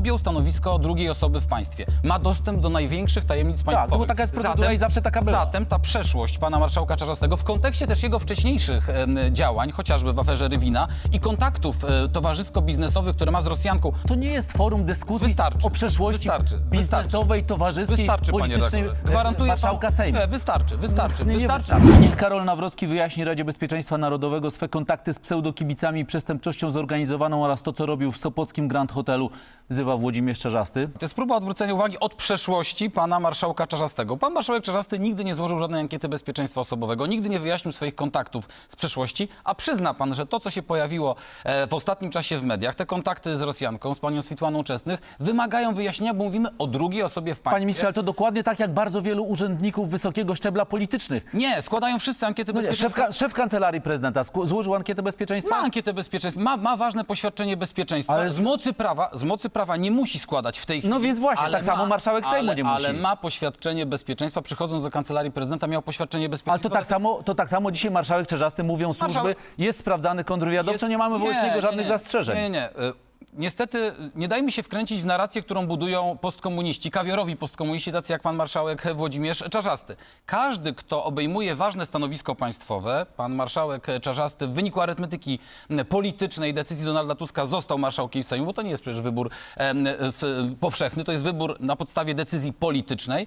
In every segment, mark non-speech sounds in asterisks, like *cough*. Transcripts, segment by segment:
objął stanowisko drugiej osoby w państwie. Ma dostęp do największych tajemnic państwowych. no bo taka jest procedura i zawsze taka była. Zatem ta przeszłość pana marszałka Czarzastego w kontekście też jego wcześniejszych działań, chociażby w aferze Rywina i kontaktów e, towarzysko-biznesowych, które ma z Rosjanką, To nie jest forum dyskusji Wystarczy. o przeszłości Wystarczy. biznesowej, towarzyskiej, Wystarczy, politycznej e, Gwarantuję marszałka pan... Sejmu. Nie, wystarczy, wystarczy, Nie, nie wystarczy. wystarczy. Niech Karol Nawrocki wyjaśni Radzie Bezpieczeństwa Narodowego swe kontakty z pseudokibicami, przestępczością zorganizowaną oraz to, co robił w Sopockim Grand Hotelu, wzywa Włodzimierz Czarzasty. To jest próba odwrócenia uwagi od przeszłości pana marszałka Czarzastego. Pan marszałek Czarzasty nigdy nie złożył żadnej ankiety bezpieczeństwa osobowego, nigdy nie wyjaśnił swoich kontaktów z przeszłości, a przyzna pan, że to, co się pojawiło e, w ostatnim czasie w mediach, te kontakty z Rosjanką, z panią Switłaną Czesnych, wymagają wyjaśnienia, bo mówimy o drugiej osobie w państwie. Panie ministrze, ale to dokładnie tak jak bardzo wielu urzędników wysokiego szczebla politycznych. Nie, składają wszyscy ankiety No nie, szef, bezpieczeństwa. ka- szef kancelarii prezydenta złożył ankietę bezpieczeństwa? Ma ankietę bezpieczeństwa, ma, ma ważne poświadczenie bezpieczeństwa. Ale z mocy prawa, z mocy prawa nie musi składać w tej chwili. No więc właśnie, tak samo marszałek Sejmu ale, nie musi. Ale ma poświadczenie bezpieczeństwa, przychodząc do kancelarii prezydenta, miał poświadczenie bezpieczeństwa. Ale to tak, samo, to tak samo dzisiaj marszałek Czerzasty mówią służby, Marszałek- jest sprawdzany kontrwywiadowczo, nie mamy wobec niego nie, żadnych nie, zastrzeżeń. Nie, nie. Niestety nie dajmy się wkręcić w narrację, którą budują postkomuniści, kawiorowi postkomuniści, tacy jak pan marszałek Włodzimierz Czarzasty. Każdy, kto obejmuje ważne stanowisko państwowe, pan marszałek Czarzasty w wyniku arytmetyki politycznej decyzji Donalda Tuska został marszałkiem Sejmu, bo to nie jest przecież wybór powszechny, to jest wybór na podstawie decyzji politycznej,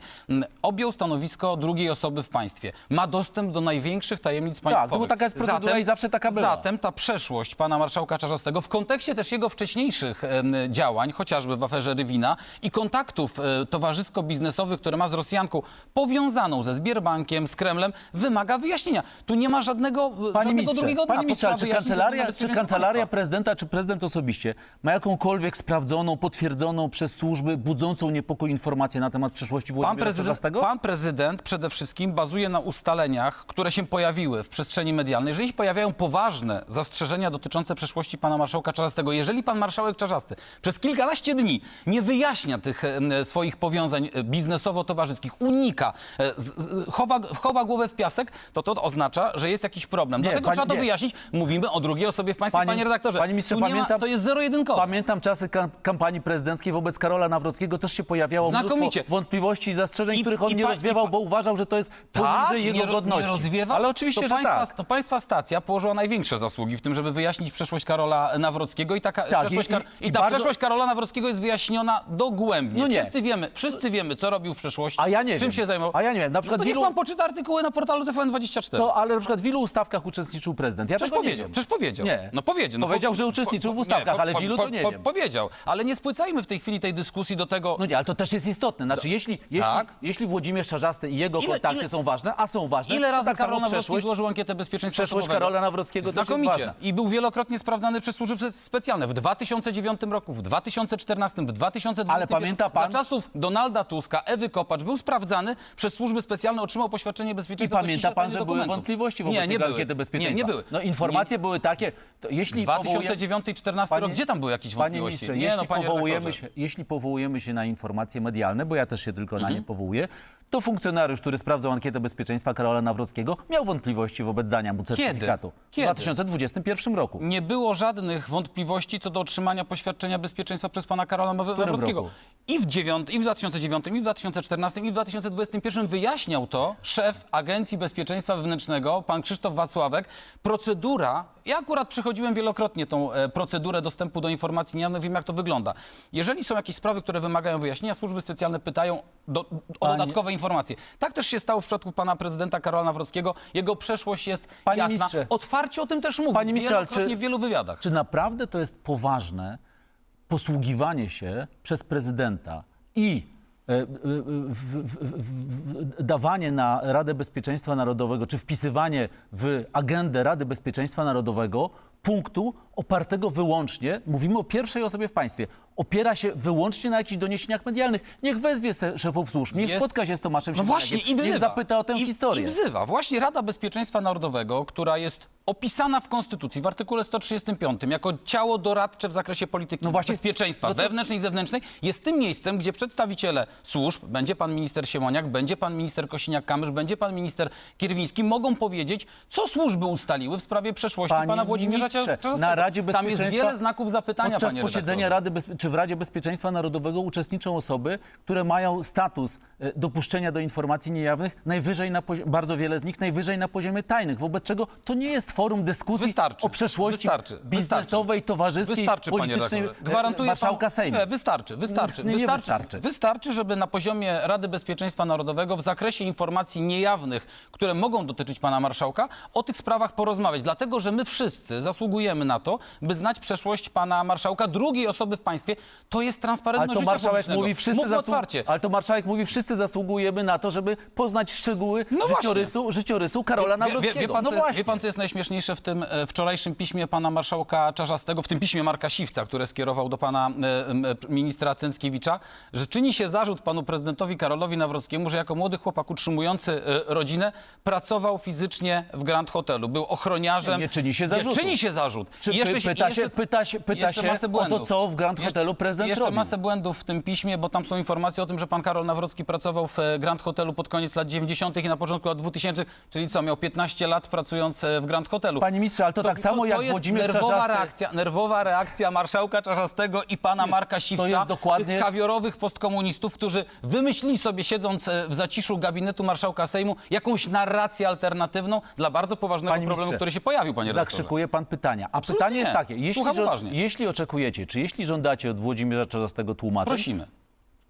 objął stanowisko drugiej osoby w państwie. Ma dostęp do największych tajemnic bo państwowych. taka jest procedura i zawsze taka była. Zatem ta przeszłość pana marszałka Czarzastego w kontekście też jego wcześniejszych em, działań, chociażby w aferze Rywina i kontaktów e, towarzysko-biznesowych, które ma z Rosjanką, powiązaną ze Sbierbankiem, z Kremlem, wymaga wyjaśnienia. Tu nie ma żadnego, Panie żadnego ministrze, drugiego dna. trzeba ale czy kancelaria, czy kancelaria prezydenta, czy prezydent osobiście ma jakąkolwiek sprawdzoną, potwierdzoną przez służby, budzącą niepokój informację na temat przeszłości Pan Włodzimierza prezydent, Czarzastego? pan prezydent przede wszystkim bazuje na ustaleniach, które się pojawiły w przestrzeni medialnej. Jeżeli pojawiają poważne zastrzeżenia dotyczące przeszłości pana marszałka Czarzastego, jeżeli pan marszałek Czarzasty przez kilkanaście dni nie wyjaśnia tych em, swoich powiązań e, biznesowo-towarzyskich, unika, e, z, z, chowa, chowa głowę w piasek, to to oznacza, że jest jakiś problem. Nie, Dlatego pani- trzeba to nie. wyjaśnić. Mówimy o drugiej osobie w państwie, Panie- panie, redaktorze. panie ministrze, Tu nie pamiętam- ma, to jest zero-jedynkowe. Pamiętam czasy kam- kampanii prezydenckiej wobec Karola Nawrockiego, też się pojawiało Znakomicie. mnóstwo wątpliwości i zastrzeżeń, I- których on i nie pa- rozwiewał, i pa- bo uważał, że to jest Tak, poniżej jego nie, ro- godności. Nie rozwiewa? Ale oczywiście, to że państwa, tak. To państwa stacja położyła największe zasługi w tym, żeby wyjaśnić przeszłość Karola Nawrockiego i, taka, Tak, przeszłość, i- Kar- i- i, ta bardzo- przeszłość Karola Nawrockiego jest wyjaśniona dogłębnie. No nie. Wszyscy wiemy, wszyscy wiemy, co robił w przeszłości, A ja nie czym wiem. się zajmował. A ja nie wiem. Na przykład no to wielu- niech pan poczyta artykuły na portalu TVN24. To, ale na przykład w ilu ustawkach uczestniczył prezydent? Ja Przecież tego nie powiedział, wiem. przecież powiedział. Nie. No powiedział. No, Powiedział, że uczestniczył w ustawkach, ale w ilu to nie wiem. Powiedział, ale nie spłycajmy w tej chwili tej dyskusji do tego, No nie, ale to też jest istotne. Znaczy, jeśli, jeśli, Tak. jeśli Włodzimierz Czarzasty i jego Ile- kontakty ile- są ważne, a są ważne, Ile to razy tak Karol samo Nawrocki przeszłość, złożył ankietę bezpieczeństwa przeszłość osobowego? Karola Nawrockiego też jest Znakomicie. ważna. I był wielokrotnie sprawdzany przez służby specjalne. W 2009 roku, w 2014, w 2021. Ale pamięta pan- Za czasów Donalda Tuska, Ewy Kopacz był sprawdzany przez służby specjalne, otrzymał poświadczenie I bezpieczeństwa. do pamięta pan, że były dokumentów. wątpliwości wobec nie, nie były. ankiety bezpieczeństwa. Nie, nie były. No informacje były takie, to jeśli powołuje- 2009 i 2014 rok, gdzie tam były jakieś Panie wątpliwości? ministrze, nie, jeśli, no, panie powołujemy się, jeśli powołujemy się na informacje medialne, bo ja też się tylko na Mhm. nie powołuję, to funkcjonariusz, który sprawdzał ankietę bezpieczeństwa Karola Nawrockiego, miał wątpliwości wobec dania mu certyfikatu. Kiedy? W 2021 roku. Nie było żadnych wątpliwości co do otrzymania poświadczenia bezpieczeństwa przez pana Karola którym Nawrockiego. roku? I w, dziewiąt, I w 2009, i w 2014, i w 2021 wyjaśniał to szef Agencji Bezpieczeństwa Wewnętrznego, pan Krzysztof Wacławek. Procedura, ja akurat przechodziłem wielokrotnie tą e, procedurę dostępu do informacji, nie wiem jak to wygląda. Jeżeli są jakieś sprawy, które wymagają wyjaśnienia, służby specjalne pytają do, o Panie- dodatkowe informacje. Tak też się stało w przypadku pana prezydenta Karola Nawrockiego. Jego przeszłość jest Panie jasna. ministrze. Otwarcie o tym też mówi. Panie ministrze, ale wielokrotnie czy- w wielu wywiadach. Czy naprawdę to jest poważne posługiwanie się przez prezydenta i dawanie na Radę Bezpieczeństwa Narodowego, czy wpisywanie w agendę Rady Bezpieczeństwa Narodowego punktu opartego wyłącznie, mówimy o pierwszej osobie w państwie, opiera się wyłącznie na jakichś doniesieniach medialnych. Niech wezwie se szefów służb, niech Jest- spotka się z Tomaszem No właśnie, Siemoniakiem, i wzywa. niech zapyta o tę I, historię. I wzywa. Właśnie Rada Bezpieczeństwa Narodowego, która jest opisana w Konstytucji w artykule 135 jako ciało doradcze w zakresie polityki No właśnie, bezpieczeństwa no to- wewnętrznej i zewnętrznej, jest tym miejscem, gdzie przedstawiciele służb, będzie pan minister Siemoniak, będzie pan minister Kosiniak-Kamysz, będzie pan minister Kierwiński, mogą powiedzieć, co służby ustaliły w sprawie przeszłości Panie pana Włodzimierza ministrze, na Radzie Tam jest Bezpieczeństwa... wiele znaków zapytania, Podczas panie posiedzenia redaktorze. Rady Bezpie- czy w Radzie Bezpieczeństwa Narodowego uczestniczą osoby, które mają status e, dopuszczenia do informacji niejawnych, najwyżej na bardzo wiele z nich najwyżej na poziomie tajnych, wobec czego to nie jest forum dyskusji Wystarczy. o przeszłości Wystarczy. biznesowej, towarzyskiej, Wystarczy, politycznej e, Gwarantuje marszałka pan... Sejmu. Nie, wystarczy, wystarczy. Nie, nie wystarczy, wystarczy. Wystarczy, żeby na poziomie Rady Bezpieczeństwa Narodowego w zakresie informacji niejawnych, które mogą dotyczyć pana marszałka, o tych sprawach porozmawiać. Dlatego, że my wszyscy zasługujemy na to, by znać przeszłość pana marszałka, drugiej osoby w państwie. To jest Ale transparentność to życia marszałek publicznego. mówi, wszyscy Mówmy zasłu- otwarcie. Ale to marszałek mówi, wszyscy zasługujemy na to, żeby poznać szczegóły No właśnie. życiorysu, życiorysu Karola Wie, wie, Nawrockiego. wie, pan, no co, właśnie. wie pan, co jest najśmieszniejsze w tym e, wczorajszym piśmie pana marszałka Czarzastego, w tym piśmie Marka Siwca, które skierował do pana e, m, e, ministra Cęckiewicza, że czyni się zarzut panu prezydentowi Karolowi Nawrockiemu, że jako młody chłopak utrzymujący e, rodzinę pracował fizycznie w Grand Hotelu, był ochroniarzem. Nie, nie czyni się zarzutu. Nie, czyni się zarzut. Czy I py- pyta i się- pyta się- pyta jeszcze się masę o to, błędów. co w Grand Jeszcze- Hotelu prezydent Jeszcze robił. masę błędów w tym piśmie, bo tam są informacje o tym, że pan Karol Nawrocki pracował w e, Grand Hotelu pod koniec lat 90. i na początku lat 2000, czyli co, miał 15 lat pracując e, w Grand Hotelu. Panie ministrze, ale to, tak samo to, jak jest Włodzimierz nerwowa Czarzasty. reakcja, nerwowa reakcja marszałka Czarzastego i pana Marka Siwca, jest dokładnie- tych kawiorowych postkomunistów, którzy wymyślili sobie, siedząc e, w zaciszu gabinetu marszałka Sejmu, jakąś narrację alternatywną dla bardzo poważnego Panie problemu, ministrze, który się pojawił, panie redaktorze. Zakrzykuje pan pytania. A Absolutnie pytanie jest nie. takie, jeśli, Słucham żo- uważnie. jeśli oczekujecie, czy jeśli żądacie od Włodzimierza Czarzastego tłumaczeń, Prosimy.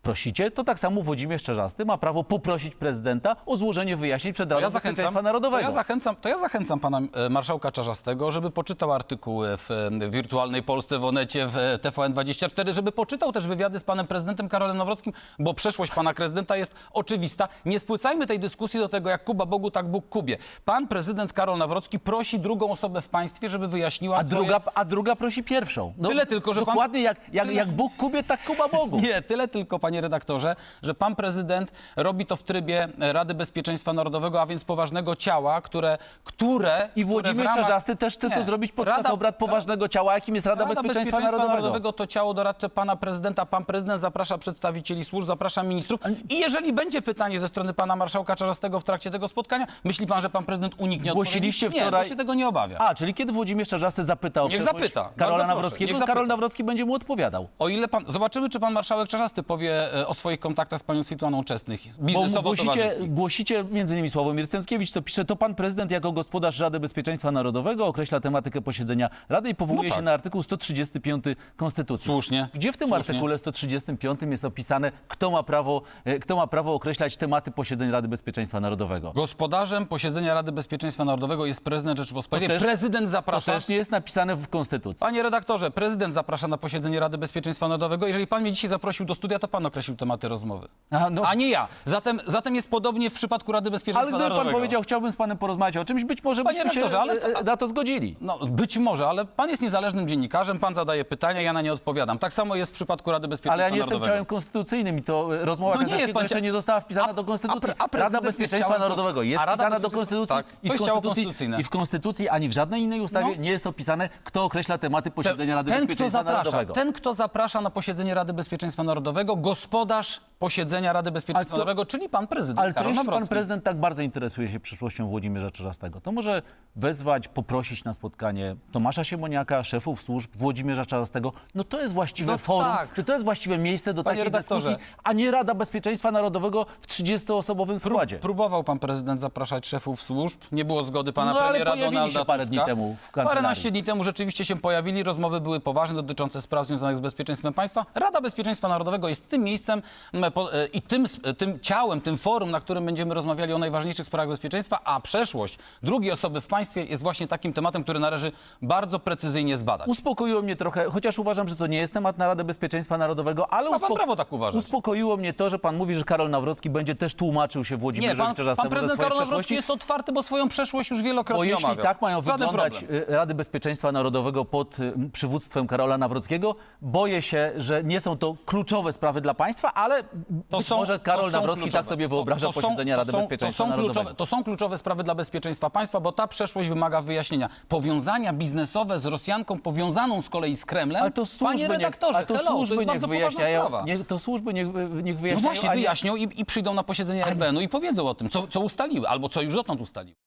Prosicie, to tak samo Włodzimierz Czarzasty ma prawo poprosić prezydenta o złożenie wyjaśnień przed To Radą ja, Bezpieczeństwa to, Narodowego. ja zachęcam, to ja zachęcam pana e, marszałka Czarzastego, żeby poczytał artykuły w e, wirtualnej Polsce, w Onecie, w e, TVN24, żeby poczytał też wywiady z panem prezydentem Karolem Nawrockim, bo przeszłość pana prezydenta jest oczywista. Nie spłycajmy tej dyskusji do tego, jak Kuba Bogu, tak Bóg Kubie. Pan prezydent Karol Nawrocki prosi drugą osobę w państwie, żeby wyjaśniła a, swoje... druga, a druga prosi pierwszą. No, Tyle tylko, że pan- Dokładnie jak, jak, tyle- jak Bóg Kubie, tak Kuba Bogu. *laughs* Nie, tyle tylko, panie redaktorze, że pan prezydent robi to w trybie Rady Bezpieczeństwa Narodowego, a więc poważnego ciała, które... które I Włodzimierz ramach- Czarzasty też chce to Nie. zrobić podczas Rada- obrad poważnego ciała, jakim jest Rada, Bezpieczeństwa, Narodowego. to ciało doradcze pana prezydenta. Pan prezydent zaprasza przedstawicieli służb, zaprasza ministrów. I jeżeli będzie pytanie ze strony pana marszałka Czarzastego w trakcie tego spotkania, myśli pan, że pan prezydent uniknie Głosiliście odpowiedzi? wczoraj- Nie, się tego nie obawia. A, czyli kiedy Włodzimierz Czarzasty zapyta o Niech zapyta. Karola Nawrockiego, to Karol. Nawrocki będzie mu odpowiadał. O ile pan, zobaczymy, czy pan marszałek Czarzasty powie e, o swoich kontaktach z panią Switłaną Czesnych, Bo głosicie, głosicie, między innymi Sławomir Cęckiewicz, to pisze, to pan prezydent jako gospodarz Rady Bezpieczeństwa Narodowego określa tematykę posiedzenia Rady i powołuje No tak. się na artykuł 135 Konstytucji. Słusznie. Gdzie w tym Słusznie. artykule 135 jest opisane, kto ma, prawo, e, kto ma prawo określać tematy posiedzeń Rady Bezpieczeństwa Narodowego? Gospodarzem posiedzenia Rady Bezpieczeństwa Narodowego jest prezydent Rzeczypospolitej. To też- prezydent To zaprasza. też nie jest napisane w Konstytucji. Panie redaktorze, prezydent zaprasza na posiedzenie Rady Bezpieczeństwa Narodowego. Jeżeli pan mnie dzisiaj zaprosił do studia, to pan określił tematy rozmowy. A, no- A nie ja. Zatem, zatem jest podobnie w przypadku Rady Bezpieczeństwa Ale gdyby pan Narodowego. powiedział, chciałbym z panem porozmawiać o czymś, być może Panie byśmy się rektorze, ale co- e, na to zgodzili. No, być może, ale pan jest niezależnym dziennikarzem, pan zadaje pytania, ja na nie odpowiadam. Tak samo jest w przypadku Rady Bezpieczeństwa Ale ja nie jestem Narodowego. ciałem konstytucyjnym i to e, rozmowa No nie jest pan jeszcze nie została wpisana do Konstytucji. a pre- a prezydent Rada jest Bezpieczeństwa ciałem Narodowego jest a Rada wpisana do Bezpieczeństwa- Konstytucji tak, i, to w jest ciało konstytucji konstytucyjne. i w Konstytucji ani w żadnej innej ustawie No. nie jest opisane, kto określa tematy posiedzenia Rady ten, kto Bezpieczeństwa zaprasza, Narodowego. ten, kto zaprasza na posiedzenie Rady Bezpieczeństwa Narodowego, gospodarz posiedzenia Rady Bezpieczeństwa Ale to- Narodowego, czyli pan prezydent Ale to Karol jeśli pan prezydent tak bardzo interesuje się przyszłością Włodzimierza Czarzastego, to może wezwać, poprosić na spotkanie Tomasza Siemoniaka, szefów służb Włodzimierza Czarzastego. No to jest właściwe No forum, tak. czy to jest właściwe miejsce do Panie takiej dyskusji, a nie Rada Bezpieczeństwa Narodowego w 30-osobowym składzie. Próbował pan prezydent zapraszać szefów służb, nie było zgody pana No, ale premiera pojawili Donalda się parę dni temu w kancelarii. Paręnaście dni temu rzeczywiście się pojawili, rozmowy były poważne dotyczące spraw związanych z bezpieczeństwem państwa. Rada Bezpieczeństwa Narodowego jest tym miejscem po, e, i tym, e, tym ciałem, tym forum, na którym będziemy rozmawiali o najważniejszych sprawach bezpieczeństwa, a przeszłość drugiej osoby w państwie jest właśnie takim tematem, który należy bardzo precyzyjnie zbadać. Uspokoiło mnie trochę, chociaż uważam, że to nie jest temat na Radę Bezpieczeństwa Narodowego, ale pan prawo tak uważać. uspokoiło mnie to, że pan mówi, że Karol Nawrocki będzie też tłumaczył się Nie, Włodzimierzowi pan, Czarzastemu pan prezydent Karol Nawrocki jest otwarty, bo swoją przeszłość już wielokrotnie Bo jeśli omawiał. tak mają Żaden wyglądać problem. y, Rady Bezpieczeństwa Narodowego pod przywództwem Karola Nawrockiego, boję się, że nie są to kluczowe sprawy dla państwa, ale być może Karol to są Nawrocki tak sobie To- wyobraża to są- posiedzenia to Rady są- Bezpieczeństwa to są, kluczowe, to są kluczowe sprawy dla bezpieczeństwa państwa, bo ta przeszłość wymaga wyjaśnienia. Powiązania biznesowe z Rosjanką, powiązaną z kolei z Kremlem, Ale to panie służby, niech, redaktorze, ale to hello, służby to jest niech wyjaśniają. Niech, to służby niech, niech No wyjaśniają. właśnie, a nie- wyjaśnią i, i przyjdą na posiedzenie RBN-u i powiedzą o tym, co, co ustaliły, albo co już dotąd ustaliły.